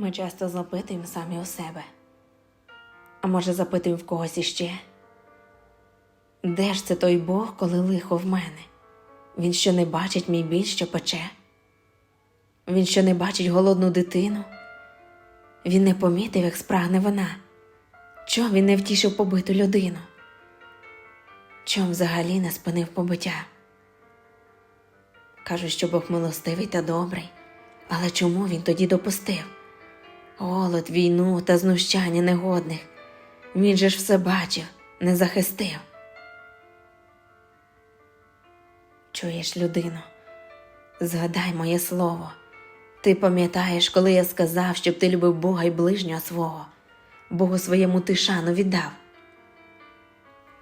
Ми часто запитуємо самі у себе. А може, запитуємо в когось іще? Де ж це той Бог, коли лихо в мене? Він що не бачить мій біль, що пече? Він що не бачить голодну дитину? Він не помітив, як спрагне вона. Чом він не втішив побиту людину? Чом взагалі не спинив побиття? Кажуть, що Бог милостивий та добрий, але чому він тоді допустив? Голод, війну та знущання негодних. Він же ж все бачив, не захистив. Чуєш, людино, згадай моє слово. Ти пам'ятаєш, коли я сказав, щоб ти любив Бога і ближнього свого, Богу своєму ти шану віддав.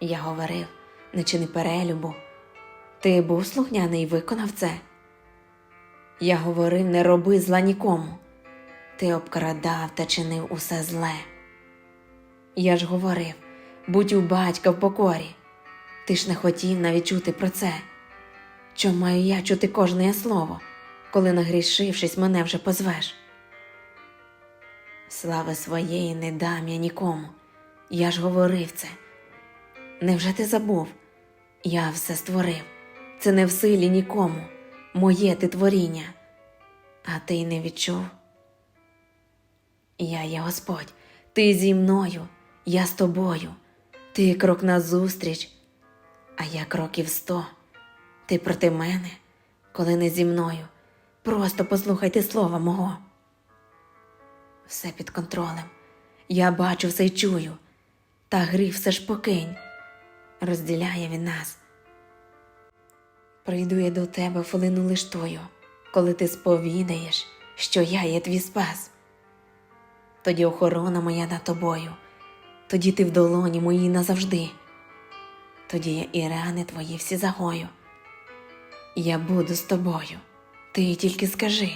Я говорив, не чини перелюбу. Ти був слухняний і виконав це. Я говорив, не роби зла нікому. Ти обкрадав та чинив усе зле. Я ж говорив, будь у батька в покорі. Ти ж не хотів навіть чути про це. Чом маю я чути кожне слово, коли, нагрішившись, мене вже позвеш? Слави своєї не дам я нікому. Я ж говорив це. Невже ти забув? Я все створив. Це не в силі нікому, моє ти творіння, а ти й не відчув. Я є Господь, ти зі мною, я з тобою, ти крок назустріч, а я кроків сто. Ти проти мене, коли не зі мною. Просто послухайте слова мого. Все під контролем. Я бачу все й чую, та гріх все ж покинь, розділяє він нас. Прийду я до тебе хвилину лиш тою, коли ти сповідаєш, що я є твій спас. Тоді охорона моя над тобою, тоді ти в долоні моїй назавжди, тоді я і рани твої всі загою. Я буду з тобою, ти тільки скажи.